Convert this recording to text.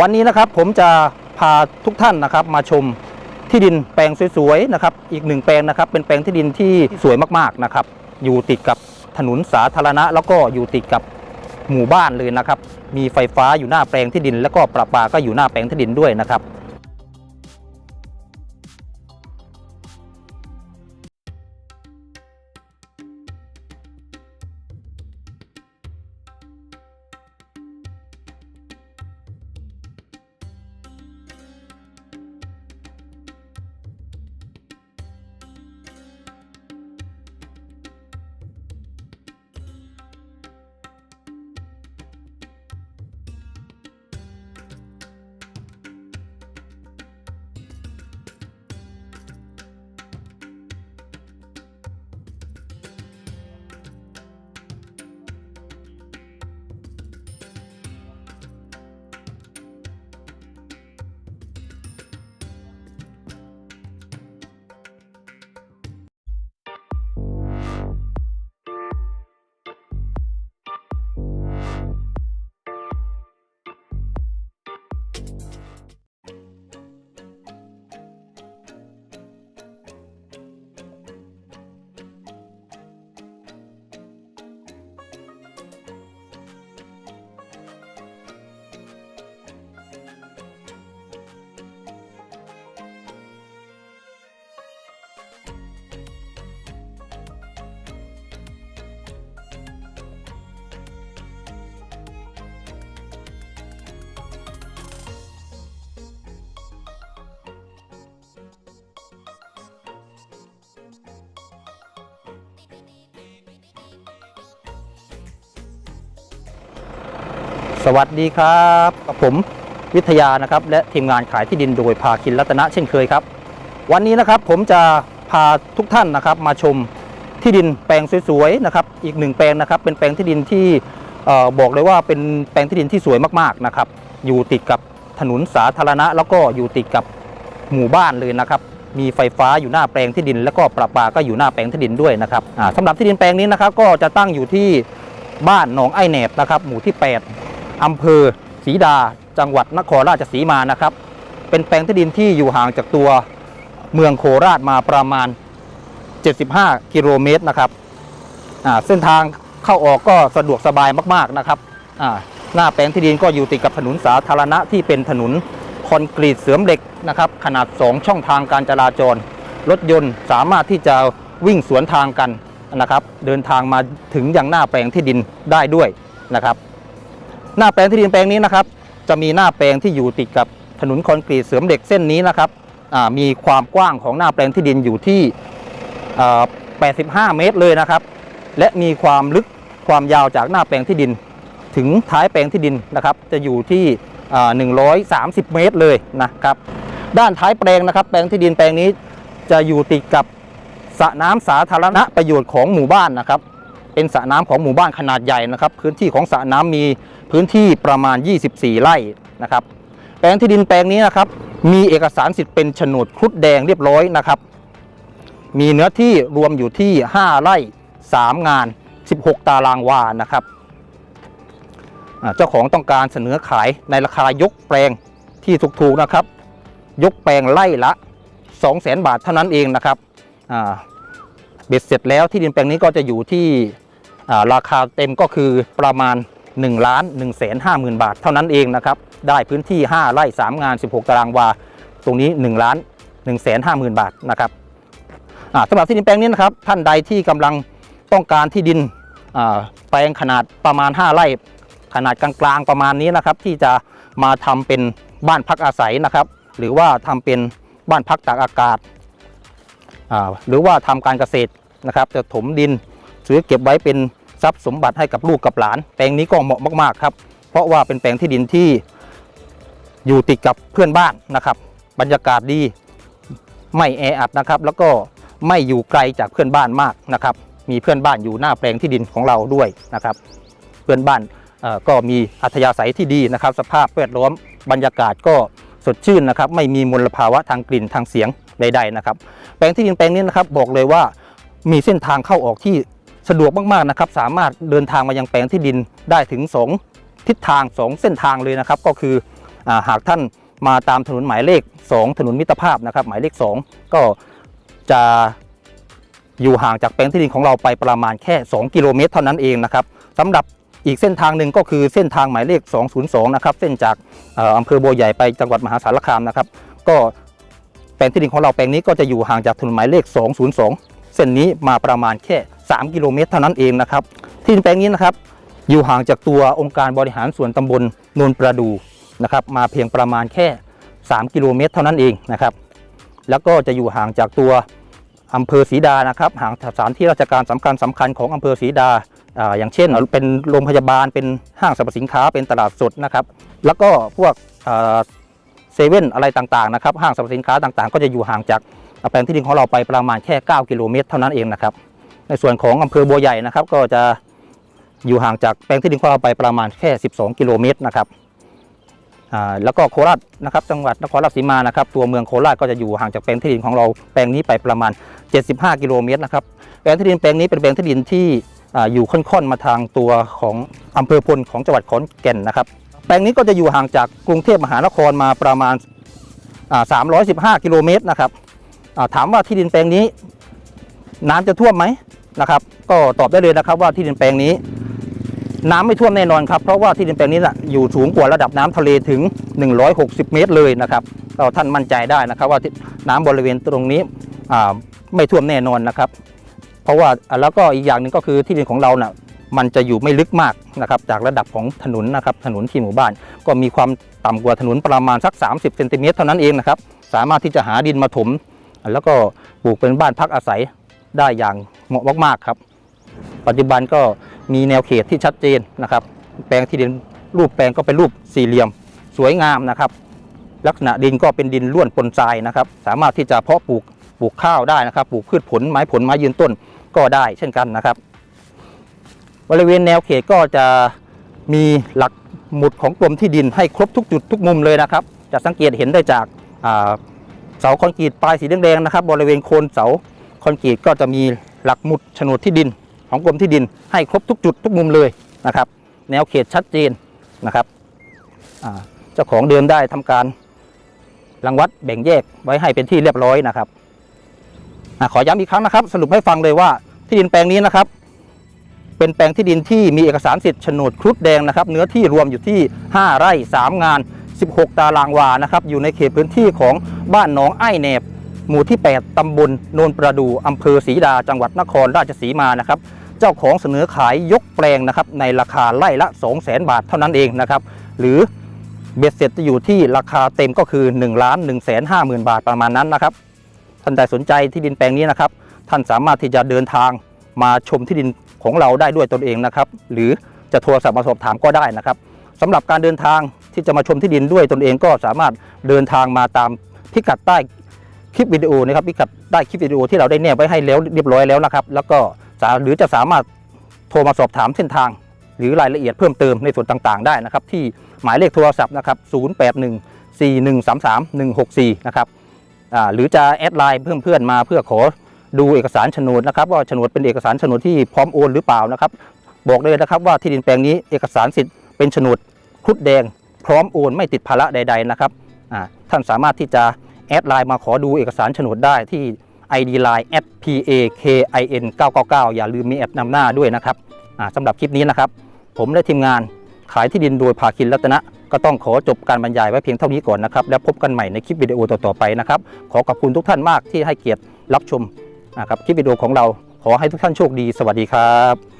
วันนี้นะครับผมจะพาทุกท่านนะครับมาชมที่ดินแปลงสวยๆนะครับอีกหนึ่งแปลงนะครับ เป็นแปลงที่ดินที่สวยมากๆนะครับ อยู่ติดกับถนนสาธารณะ แล้วก็อยู่ติดกับหมู่บ้านเลยนะครับ มีไฟฟ้าอยู่หน้าแปลงที่ดิน แล้วก็ประปาก็อยู่หน้าแปลงที่ดินด้วยนะครับ สวัสดีครับกับผมวิทยานะครับ และทีมงานขายที่ดินโดยภาคินรัตนะเช่นเคยครับ วันนี้นะครับผมจะพาทุกท่านนะครับ มาชมที่ดินแปลงสวยๆนะครับ อีกหนึ่งแปลงนะครับ เป็นแปลงที่ดินที่บอกเลยว่าเป็นแปลงที่ดินที่สวยมากๆนะครับ อยู่ติดกับถนนสาธารณะ แล้วก็อยู่ติดกับหมู่บ้านเลยนะครับ มีไฟฟ้าอยู่หน้าแปลงที่ดิน แล้วก็ประปาก็อยู่หน้าแปลงที่ดินด้วยนะครับสำหรับที่ดินแปลงนี้นะครับ ก็จะตั้งอยู่ที่บ้านหนองไอแหนบนะครับ หมู่ที่ 8 อำเภอศรีดา จังหวัดนครราชสีมานะครับ เป็นแปลงที่ดินที่อยู่ห่างจากตัวเมืองโคราชมาประมาณ 75 กิโลเมตรนะครับอ่าเส้นทางเข้าออกก็สะดวกสบายมากๆนะครับอ่าหน้าแปลงที่ดินก็อยู่ติดกับถนนสาธารณะที่เป็นถนนคอนกรีตเสริมเหล็กนะครับขนาด 2 ช่องทางการจราจร รถยนต์สามารถที่จะวิ่งสวนทางกันนะครับ เดินทางมาถึงยังหน้าแปลงที่ดินได้ด้วยนะครับ หน้าแปลงที่ดินแปลงนี้นะครับ จะมีหน้าแปลงที่อยู่ติดกับถนนคอนกรีตเสริมเหล็กเส้นนี้นะครับมีความกว้างของหน้าแปลงที่ดินอยู่ที่ 85 เมตรเลยนะครับ และมีความลึกความยาวจากหน้าแปลงที่ดิน ถึงท้ายแปลงที่ดินนะครับ จะอยู่ที่ 130 เมตรเลยนะครับ ด้านท้ายแปลงนะครับ แปลงที่ดินแปลงนี้จะอยู่ติดกับสระน้ำสาธารณะประโยชน์ของหมู่บ้านนะครับ เป็นสระน้ำของหมู่บ้านขนาดใหญ่นะครับ พื้นที่ของสระน้ำมีพื้นที่ประมาณ 24 ไร่นะครับ แปลงที่ดินแปลงนี้นะครับ มีเอกสารสิทธิ์เป็นโฉนดครุฑแดงเรียบร้อยนะครับ มีเนื้อที่รวมอยู่ที่ 5 ไร่ 3 งาน 16 ตารางวานะครับเจ้าของต้องการเสนอขายในราคายกแปลงที่ถูกๆนะครับ ยกแปลงไร่ละ 200,000 บาทเท่านั้นเองนะครับเบ็ดเสร็จแล้วที่ดินแปลงนี้ก็จะอยู่ที่ ราคาเต็มก็คือประมาณ1ล้าน1แสนห้าหมื่นบาท เท่านั้นเองนะครับ ได้พื้นที่ 5 ไร่ 3 งาน 16 ตารางวา ตรงนี้1ล้าน1แสนห้าหมื่นบาทนะครับสำหรับที่ดินแปลงนี้นะครับ ท่านใดที่กำลังต้องการที่ดินแปลงขนาดประมาณ 5 ไร่ ขนาดกลางๆประมาณนี้นะครับ ที่จะมาทำเป็นบ้านพักอาศัยนะครับ หรือว่าทำเป็นบ้านพักตากอากาศ หรือว่าทำการเกษตรนะครับ จะถมดินซื้อเก็บไว้เป็น ทรัพย์สมบัติให้กับลูกกับหลาน แปลงนี้ก็เหมาะมากๆครับ เพราะว่าเป็นแปลงที่ดินที่อยู่ติดกับเพื่อนบ้านนะครับ บรรยากาศดีไม่แออัดนะครับ แล้วก็ไม่อยู่ไกลจากเพื่อนบ้านมากนะครับ มีเพื่อนบ้านอยู่หน้าแปลงที่ดินของเราด้วยนะครับ เพื่อนบ้านก็มีอัธยาศัยที่ดีนะครับ สภาพแวดล้อมบรรยากาศก็สดชื่นนะครับ ไม่มีมลภาวะทางกลิ่นทางเสียงใดๆนะครับ แปลงที่ดินแปลงนี้นะครับบอกเลยว่ามีเส้นทางเข้าออกที่ สะดวกมากๆนะครับ สามารถเดินทางมายังแปลงที่ดินได้ถึง 2 ทิศทาง 2 เส้นทางเลยนะครับ ก็คืออหากท่านมาตามถนนหมายเลข 2 ถนนมิตรภาพนะครับ หมายเลข 2 ก็จะอยู่ห่างจากแปลงที่ดินของเราไปประมาณแค่ 2 กิโลเมตรเท่านั้นเองนะครับสำหรับอีกเส้นทางหนึ่งก็คือเส้นทางหมายเลข 202 นะครับ เส้นจากเอ่ออำเภอบัวใหญ่ไปจังหวัดมหาสารคามนะครับ ก็แปลงที่ดินของเราแปลงนี้ก็จะอยู่ห่างจากถนนหมายเลข 202 เส้นนี้มาประมาณแค่ 3 กิโลเมตรเท่านั้นเองนะครับ ที่แปลงนี้นะครับ อยู่ห่างจากตัวองค์การบริหารส่วนตำบลนนประดูนะครับ มาเพียงประมาณแค่ 3 กิโลเมตรเท่านั้นเองนะครับ แล้วก็จะอยู่ห่างจากตัวอำเภอศรีดานะครับ ห่างจากสถานที่ราชการสำคัญสำคัญของอำเภอศรีดาออย่างเช่น เป็นโรงพยาบาลเป็นห้างสรรพสินค้าเป็นตลาดสดนะครับ แล้วก็พวกเซเว่นอะไรต่างๆนะครับ ห้างสรรพสินค้าต่างๆ ก็จะอยู่ห่างจาก แปลงที่ดินของเราไปประมาณแค่ 9 กิโลเมตร เท่านั้นเองนะครับ ในส่วนของอำเภอบัวใหญ่นะครับ ก็จะอยู่ห่างจากแปลงที่ดินของเราไปประมาณแค่ 12 กิโลเมตรนะครับแล้วก็โคราชนะครับ จังหวัดนครราชสีมานะครับ ตัวเมืองโคราชก็จะอยู่ห่างจากแปลงที่ดินของเราแปลงนี้ไปประมาณ 75 กิโลเมตรนะครับ แปลงที่ดินแปลงนี้เป็นแปลงที่ดินที่อยู่ค่อนๆมาทางตัวของอำเภอพลของจังหวัดขอนแก่นนะครับ แปลงนี้ก็จะอยู่ห่างจากกรุงเทพมหานครมาประมาณอ่า315 กิโลเมตรนะครับ ถามว่าที่ดินแปลงนี้ น้ำจะท่วมไหมนะครับ ก็ตอบได้เลยนะครับว่าที่ดินแปลงนี้ น้ำไม่ท่วมแน่นอนครับเพราะว่าที่ดินแปลงนี้นะอยู่สูงกว่าระดับน้ำทะเลถึง 160 เมตรเลยนะครับก็ท่านมั่นใจได้นะครับ ว่าน้ำบริเวณตรงนี้ไม่ท่วมแน่นอนนะครับ เพราะว่าแล้วก็อีกอย่างหนึ่งก็คือที่ดินของเราน่ะมันจะอยู่ไม่ลึกมากนะครับจากระดับของถนนนะครับถนนที่หมู่บ้าน ก็มีความต่ำกว่าถนนประมาณสัก 30เซนติเมตรเท่านั้นเองนะครับสามารถที่จะหาดินมาถม แล้วก็ปลูกเป็นบ้านพักอาศัยได้อย่างเหมาะมากๆครับ ปัจจุบันก็มีแนวเขตที่ชัดเจนนะครับ แปลงที่ดินรูปแปลงก็เป็นรูปสี่เหลี่ยม สวยงามนะครับ ลักษณะดินก็เป็นดินล้วนปนทรายนะครับ สามารถที่จะเพาะปลูกปลูกข้าวได้นะครับ ปลูกพืชผลไม้ผลไม้ยืนต้นก็ได้เช่นกันนะครับ บริเวณแนวเขตก็จะมีหลักหมุดของกรมที่ดินให้ครบทุกจุดทุกมุมเลยนะครับ จะสังเกตเห็นได้จากา เสาคอนกรีตปลายสีแดงๆนะครับ บริเวณโคนเสาคอนกรีตก็จะมีหลักหมุดโฉนดที่ดิน ของกรมที่ดิน ให้ครบทุกจุดทุกมุมเลยนะครับ แนวเขตชัดเจนนะครับเจ้าของเดิมได้ทำการรังวัดแบ่งแยกไว้ให้เป็นที่เรียบร้อยนะครับอขอย้ำอีกครั้งนะครับ สรุปให้ฟังเลยว่าที่ดินแปลงนี้นะครับ เป็นแปลงที่ดินที่มีเอกสารสิทธิ์โฉนดครุฑแดงนะครับ เนื้อที่รวมอยู่ที่ 5 ไร่ 3 งาน 16 ตารางวานะครับอยู่ในเขตพื้นที่ของบ้านหนองไอ้แหนบ หมู่ที่ 8 ตำบลโนนประดูอำเภอศรีดาจังหวัดนครราชสีมานะครับเจ้าของเสนอขายยกแปลงนะครับในราคาไร่ละ 200,000 บาทเท่านั้นเองนะครับหรือเบ็ดเสร็จจะอยู่ที่ราคาเต็มก็คือ1ล้าน1 5 0 0 0 0 บาทประมาณนั้นนะครับท่านใดสนใจที่ดินแปลงนี้นะครับ ท่านสามารถที่จะเดินทางมาชมที่ดินของเราได้ด้วยตนเองนะครับ หรือจะโทรศัพท์มาสอบถามก็ได้นะครับ สำหรับการเดินทางที่จะมาชมที่ดินด้วยตนเองก็สามารถเดินทางมาตามพิกัดใต้คลิปวิดีโอนะครับพิกัดใต้คลิปวิดีโอที่เราได้แนบไว้ให้แล้วเรียบร้อยแล้วนะครับ แล้วก็หรือจะสามารถโทรมาสอบถามเส้นทาง หรือรายละเอียดเพิ่มเติมในส่วนต่างๆ ได้นะครับ ที่หมายเลขโทรศัพท์นะครับ 081 4133 164 นะครับหรือจะแอดไลน์เพื่อนเพื่อนๆมาเพื่อขอดูเอกสารโฉนดนะครับว่าโฉนดเป็นเอกสารโฉนดที่พร้อมโอนหรือเปล่านะครับ บอกเลยนะครับว่าที่ดินแปลงนี้เอกสารสิทธิ์ เป็นโฉนดครุฑแดง พร้อมโอนไม่ติดภาระใด ๆนะครับท่านสามารถที่จะแอดไลน์มาขอดูเอกสารโฉนดได้ที่ ID Line @pakin 999 อย่าลืมมีแอดนำหน้าด้วยนะครับสำหรับคลิปนี้นะครับ ผมและทีมงานขายที่ดินโดยภาคินรัตนะ ก็ต้องขอจบการบรรยายไว้เพียงเท่านี้ก่อนนะครับ แล้วพบกันใหม่ในคลิปวิดีโอต่อๆไปนะครับ ขอขอบคุณทุกท่านมากที่ให้เกียรติรับชมนะครับคลิปวิดีโอของเราขอให้ทุกท่านโชคดี สวัสดีครับ